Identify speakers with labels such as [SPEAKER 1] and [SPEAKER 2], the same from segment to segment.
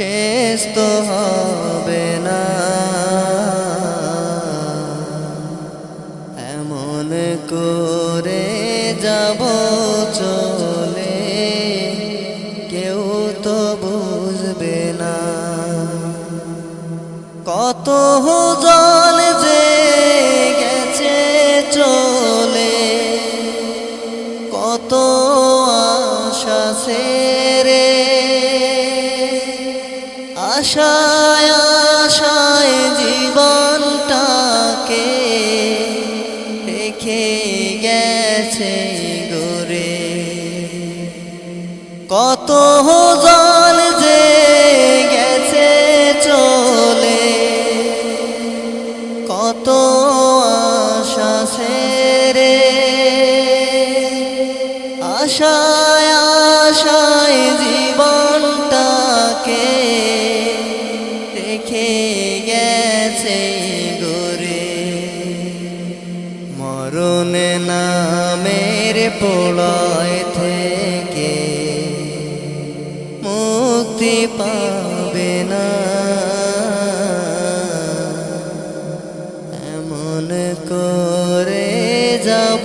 [SPEAKER 1] শেষ তো হবে না। এমন করে যাব চলে, কেউ তো বুঝবে না। কত জল যে গেছে চলে, কত আশা রে আশায় আশায় জীবনটাকে রেখে গেছে গোরে কত জল যে গেছে চলে, কত আশা রে আশায় মরণে নামের পোড়ায় থেকে মুক্তি পাবে না। এমন করে যাব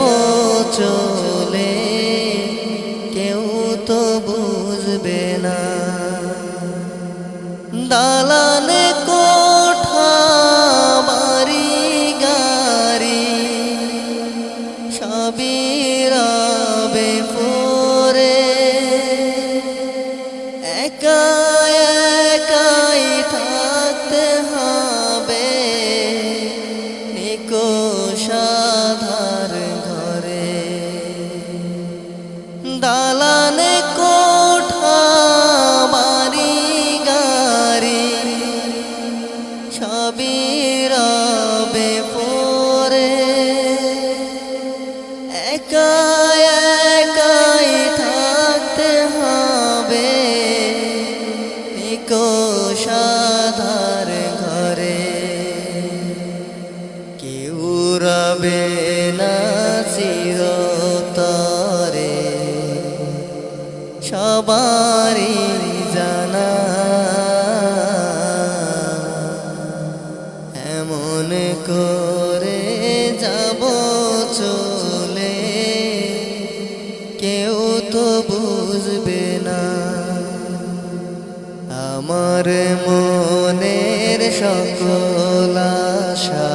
[SPEAKER 1] না চিরতরে। সবারই জানা। এমন করে যাব চলে। কেউ তো বুঝবে না। আমার মনের সকল আশা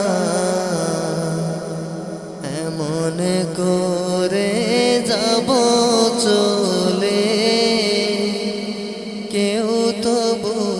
[SPEAKER 1] কেউ তবু